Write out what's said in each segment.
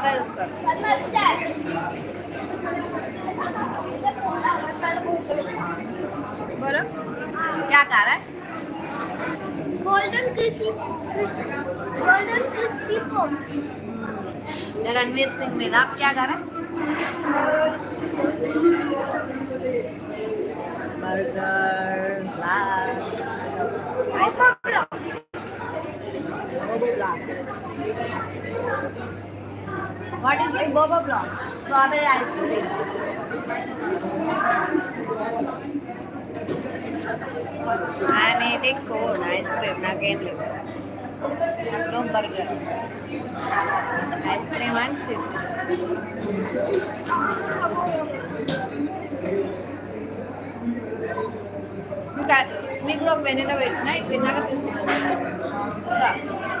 దాకా చూస్తారు बोलो क्या खा रहा है golden crispy golden crispy pop Ranveer Singh में आप क्या खा रहा है burger glass What is it? Boba Blast. Strawberry ice cream. I'm eating cone ice cream. నాకేం లేవు నాకు no burger ice cream and chips ఇంకా మీకు కూడా ఒక వెనీలా పెట్టినా ఇది తిన్నాక తీసుకుంటాను ఇంకా. మళ్ళీ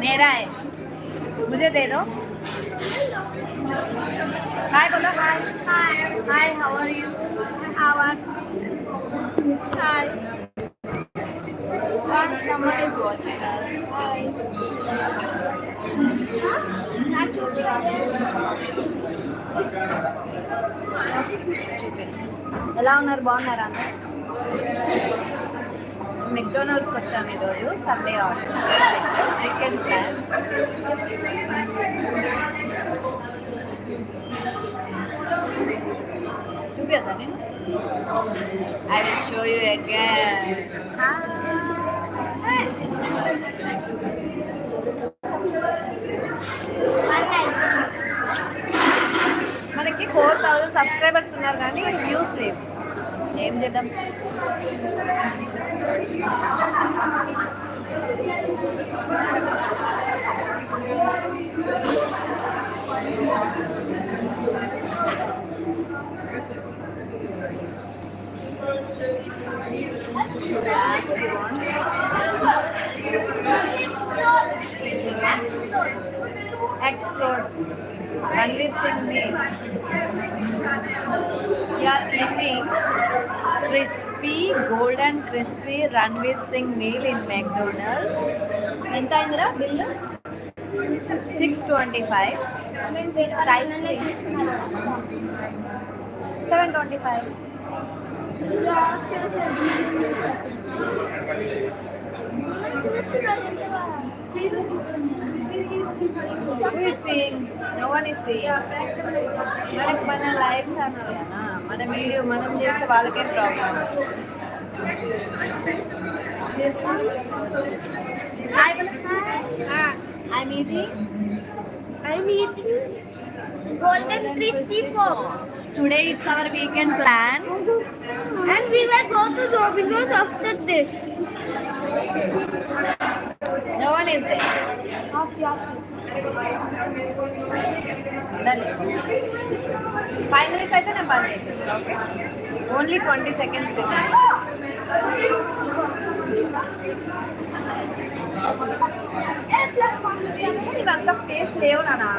मेरा है मुझे दे दो हाय बोलो hi Hi. Hi how are you How are hi someone is watching us చూపి ఎలా ఉన్నారు బాగున్నారా అందరూ మెక్డోనల్డ్స్కి వచ్చాము ఈరోజు సండే ఆర్డర్ వీకెండ్ ప్లాన్ చూపిద్దా నేను? I will show you again మనకి ఫోర్ థౌజండ్ సబ్స్క్రైబర్స్ ఉన్నారు కానీ వ్యూస్ లేవు. ఏం చేద్దాం? explored. Ranveer Singh me. ఇంకా ఇన్ని crispy golden crispy Ranveer Singh meal in McDonald's ఎంత అయిందిరా bill? Six twenty five price seven twenty five మనకి మన లైవ్ ఛానల్ కానా మన వీడియో మనం చేస్తే వాళ్ళకేం problem hi Ah, I'm eating I'm eating golden crispy pops. Today it's our weekend plan And we will go to Domino's after this. No one is there Five minutes అయితే నేను బంద్ చేసేస్తాను okay only twenty seconds ఇవంతా taste లేవు నానా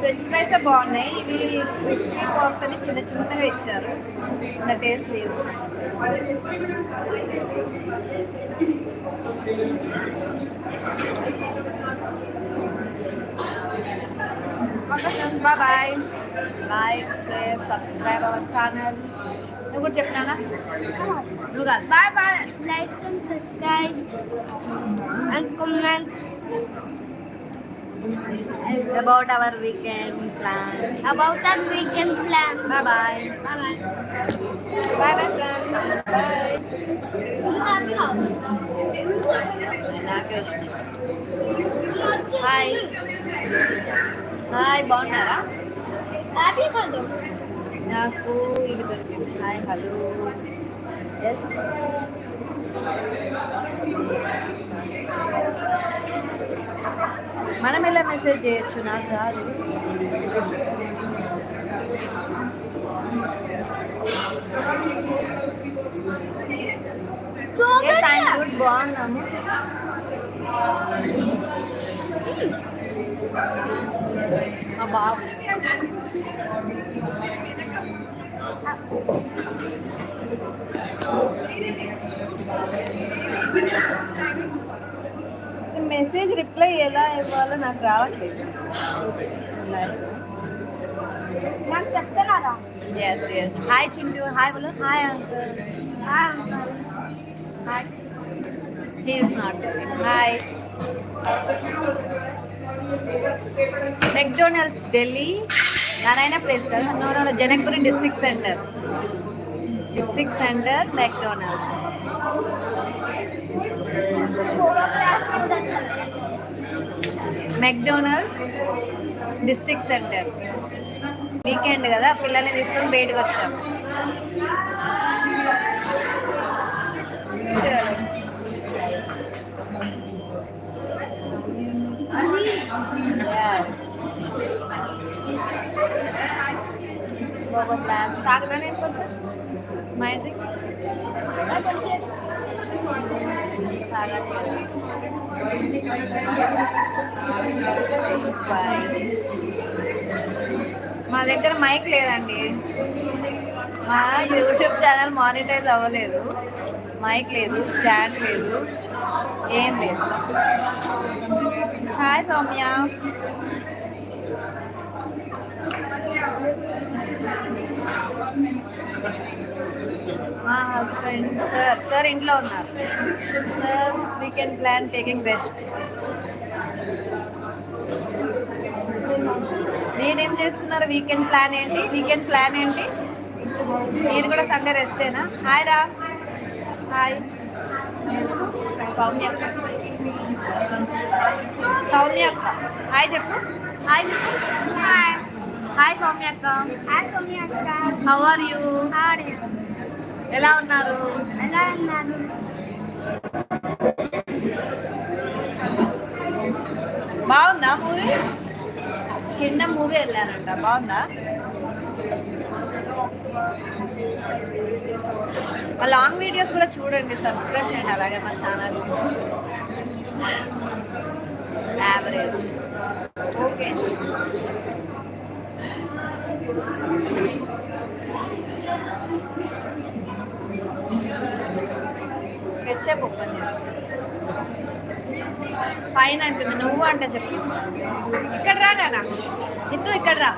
French fries బాగున్నాయి. ఇవి crispy pops అని చిన్న చిన్నగా ఇచ్చారు. నా టేస్ట్ లేవు bye bye like share subscribe our channel నువ్వు కూడా చెప్పినానా నువ్వు కాదు. Bye bye like and subscribe and comment. About our weekend plan About that weekend plan. Bye bye Bye bye. Bye bye friends bye Happy house. నాకే ఇష్టం hi hi బాగున్నారా Happy hello. నాకు ఇది దొరికింది హాయ్ హలో ఎస్ మనం ఎలా message చేయొచ్చు? నాకు రాదు. గుడ్ బాగున్నాము మా బాబు మెసేజ్ రిప్లై ఎలా ఇవ్వాలో నాకు రావట్లేదు. నాకు చెప్తున్నారా? Yes yes hi Chintu hi బోలో hi uncle. Hi he is not hi McDonald's Delhi Naraina place కదా? No no Janakpuri district centre district centre McDonald's McDonald's district centre weekend కదా పిల్లల్ని తీసుకొని బయటకు వచ్చాం చలో. బాబా ప్లాన్స్ కొంచెం స్మైల్ కొంచెం మా దగ్గర మైక్ లేదండి. మా యూట్యూబ్ ఛానల్ మానిటైజ్ అవ్వలేదు. మైక్ లేదు స్టాండ్ లేదు ఏం లేదు. హాయ్ సౌమ్య. మా హస్బెండ్ సార్ సార్ ఇంట్లో ఉన్నారు. Sir weekend plan taking rest మీరేం చేస్తున్నారు? వీకెండ్ ప్లాన్ ఏంటి? వీకెండ్ ప్లాన్ ఏంటి? మీరు కూడా సండే రెస్టేనా హాయ్ రా హాయ్ సౌమ్య అక్క. సౌమ్య అక్క. హాయ్ చెప్పు. హాయ్ చెప్పు. Hi. హాయ్ సౌమ్య అక్క. Hi, Sonia akka. How are you How are you? ఎలా ఉన్నారు? ఎలా ఉన్నారు? బాగుందా మూవీ? కింద మూవీ వెళ్ళానంట బాగుందా? మా లాంగ్ వీడియోస్ కూడా చూడండి సబ్స్క్రైబ్ చేయండి అలాగే మా channel. Average okay. HF open చేస్తాను. పైన అంటుంది. నువ్వు అంటే చెప్పు. ఇక్కడ రా నాన్న. ఇందు ఇక్కడ రా.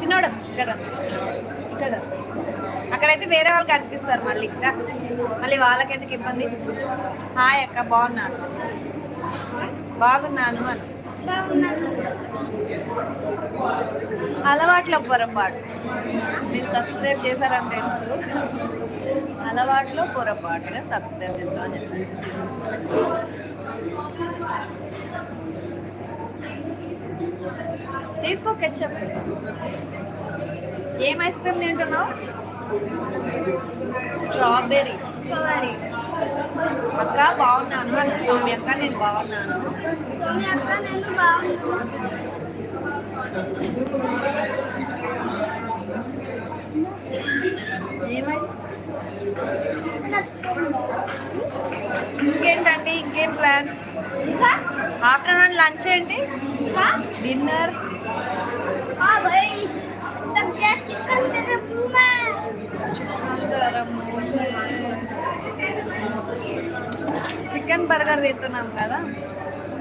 చిన్నోడు ఇక్కడ రా. ఇక్కడ. అక్కడైతే వేరే వాళ్ళు కనిపిస్తారు మళ్ళీ. ఇక్కడ మళ్ళీ వాళ్ళకి ఎందుకు ఇబ్బంది? హాయ్ అక్క బాగున్నాను. బాగున్నాను అని. బాగున్నాను అలవాట్ల పొరపాటు. మీరు సబ్స్క్రైబ్ చేశారని తెలుసు. అలవాట్లో పొరపాటుగా సబ్స్క్రైబ్ చేసుకోమని చెప్పారు తీసుకో కెచ్చప్ ఏం ఐస్ క్రీమ్ తింటున్నావు? స్ట్రాబెర్రీ స్ట్రాబెరీ అక్క బాగున్నాను. అని స్వామి అక్క నేను బాగున్నాను. సోనియా అక్క నేను బాగున్నాను. ఇంకేంటండి? ఇంకేం ప్లాన్స్ ఆఫ్టర్నూన్ లంచ్ ఏంటి? డిన్నర్ చికెన్ బర్గర్ తింటున్నాం కదా?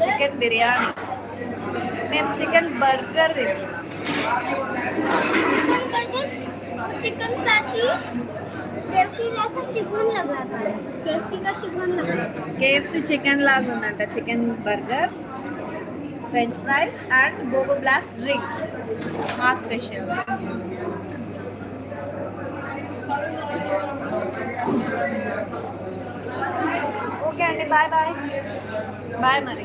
చికెన్ బిర్యానీ. మేము చికెన్ బర్గర్ తింటున్నాం. చికెన్ కేఎఫ్సి చికెన్ లాగా ఉందంట chicken burger french fries and boba blast drink మా స్పెషల్ ఓకే అండి బాయ్ బాయ్ బాయ్ మరి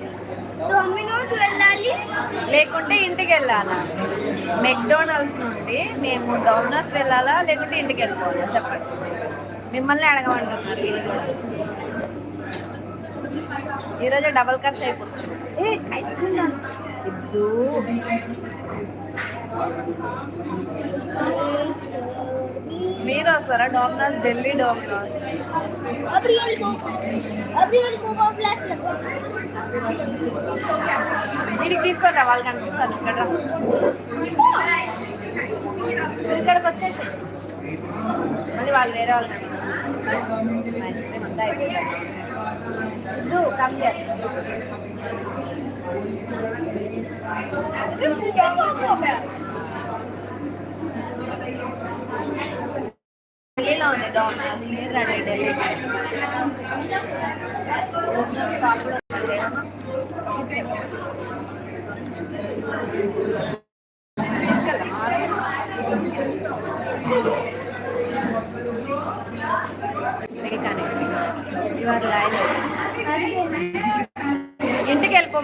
డొమినోస్ వెళ్ళాలి. లేకుంటే ఇంటికి వెళ్ళాలా? మెక్డోనల్డ్స్ నుండి మేము డోమినోస్ వెళ్ళాలా? లేకుంటే ఇంటికి వెళ్ళిపోవాలా? చెప్పండి. మిమ్మల్ని అడగమంటున్నారు వీళ్ళు కూడా. ఈరోజు డబల్ ఖర్చు అయిపోతుంది. ఏ ఐస్ క్రీమ్ ఇద్దు. మీరు వస్తారా డోమినోస్ ఢిల్లీ డోమినోస్ अभी उनको अभी उनको फ्लैश लगा వీడికి తీసుకొని రా వాళ్ళు కనిపిస్తాను ఇక్కడ రా. నువ్వు ఇక్కడికి వచ్చేసి మళ్ళీ వాళ్ళు వేరే వాళ్ళు కనిపిస్తారు మా ఐస్ క్రీమ్ అంతా అయిపోయింది ఇద్దు కమ్ హియర్ हो गया ఢిల్లీలో ఉంది? డోమినోస్ రండి ఢిల్లీకి డోమినోస్ కాల్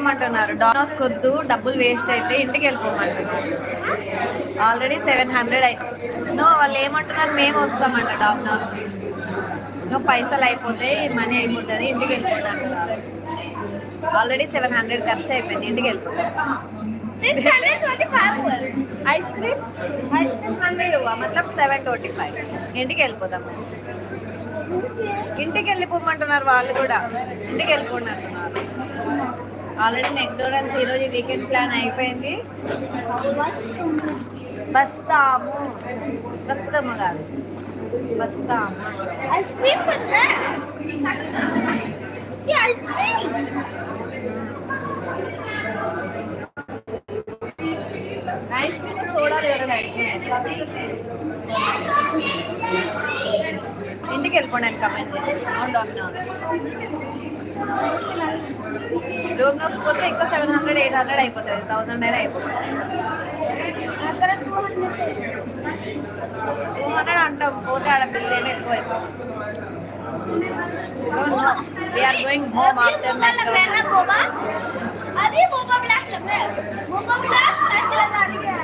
వెళ్ళిపోమంటున్నారు డానోస్ కొద్దు డబ్బులు వేస్ట్ అయితే ఇంటికి వెళ్ళిపోమంటున్నారు. ఆల్రెడీ సెవెన్ హండ్రెడ్ అయితే నో వాళ్ళు ఏమంటున్నారు మేము వస్తామంట డామినోస్ నువ్వు పైసలు అయిపోతే మనీ అయిపోతుంది ఇంటికి వెళ్ళిపోతాను ఆల్రెడీ సెవెన్ హండ్రెడ్ ఖర్చు అయిపోయింది ఇంటికి వెళ్ళిపోతాం ice cream ice cream hundred మతలబ్ seven twenty five ఇంటికి వెళ్ళిపోతాం ఇంటికి వెళ్ళిపోమంటున్నారు వాళ్ళు కూడా. ఇంటికి వెళ్ళిపోతున్నారు ఆల్రెడీ మెక్డోనల్స్ ఈరోజు వీకెండ్ ప్లాన్ అయిపోయింది. వస్తాము వస్తాము కాదు. వస్తాము ice cream ice cream ice cream సోడాలు ఇంటికి వెళ్ళిపోండి కమెంట్ అవును డాక్టర్ డోమినోస్ పోతే ఇంకా సెవెన్ హండ్రెడ్ ఎయిట్ హండ్రెడ్ అయిపోతుంది థౌసండ్ అయినా అయిపోతుంది టూ హండ్రెడ్ అంటాం పోతే ఆడ బిల్ ఏమి ఎక్కువ అయిపోతుంది వీఆర్ గోయింగ్ హోమ్ अभी ఆఫ్టర్ बोबा लग रहा है ना बोबा अभी बोबा ब्लैक लग रहा है बोबा ब्लैक कैसे लगा दिया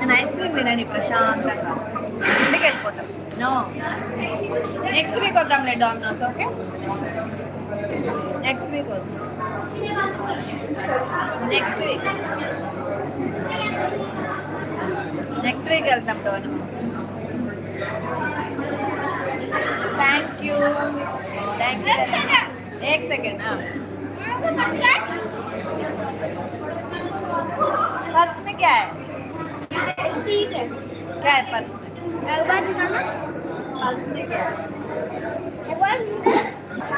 నేను ఐస్ క్రీమ్ తినని ప్రశాంతంగా ఇంటికి వెళ్ళిపోతాం నో నెక్స్ట్ వీక్ వద్దాంలే డామినోస్ ఓకే నెక్స్ట్ వీక్ వస్తాం నెక్స్ట్ వీక్ నెక్స్ట్ వీక్ వెళ్తాం Domino's thank you thank you एक सेकेंड हाँ पर्स में क्या है ठीक है क्या है पर्स में एक बार निकालना पर्स में क्या एक बार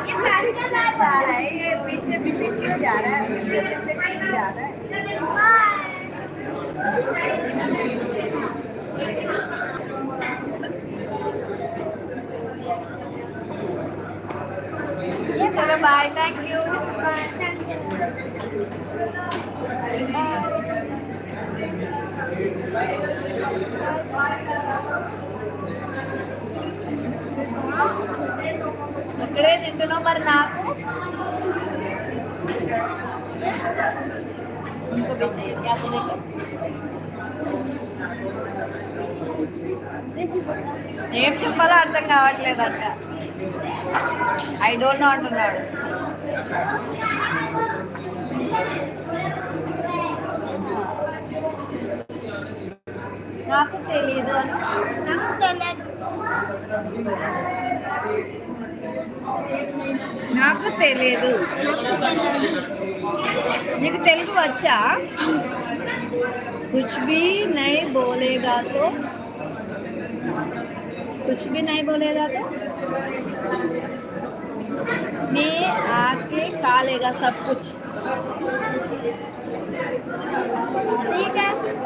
ये पैन का साथ जा रहा है ये पीछे पीछे क्यों जा रहा है पीछे पीछे क्यों जा रहा है चलो बाय थैंक यू ఇక్కడే తింటున్నావు మరి నాకు? ఏం చెప్పాలో అర్థం కావట్లేదంట. ఐ డోంట్ నో అంటున్నాడు. నాకు తెలియదు అని నాకు తెలియదు నాకు తెలియదు నాకు తెలియదు నీకు తెలుగు వచ్చా कुछ भी नहीं बोलेगा तो कुछ भी नहीं बोलेगा तो मैं आके खा लेगा सब कुछ ठीक है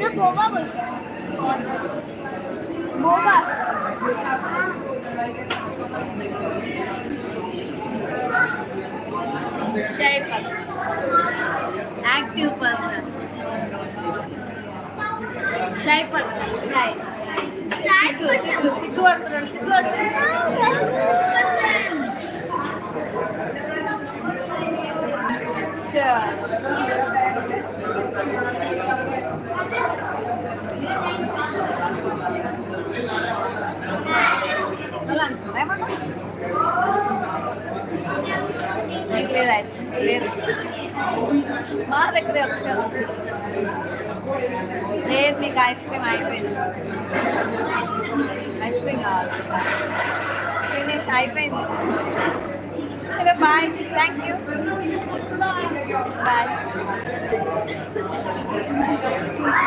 ना बोगा बोलते बोगा shy person active person shy person shy shy person sigurd sigurd sigurd పడుతున్నాడు సిగ్గు పడుతున్నాడు Sure. మళ్ళీ అంటున్నా ఏమన్నా మీకు లేదు ఐస్ క్రీమ్ లేదు మా దగ్గరే ఒకటే ఉంది. లేదు మీకు ఐస్ క్రీమ్ అయిపోయింది ఐస్ క్రీమ్ కావాలి ఫినిష్ అయిపోయింది Okay, bye. Thank you. Bye.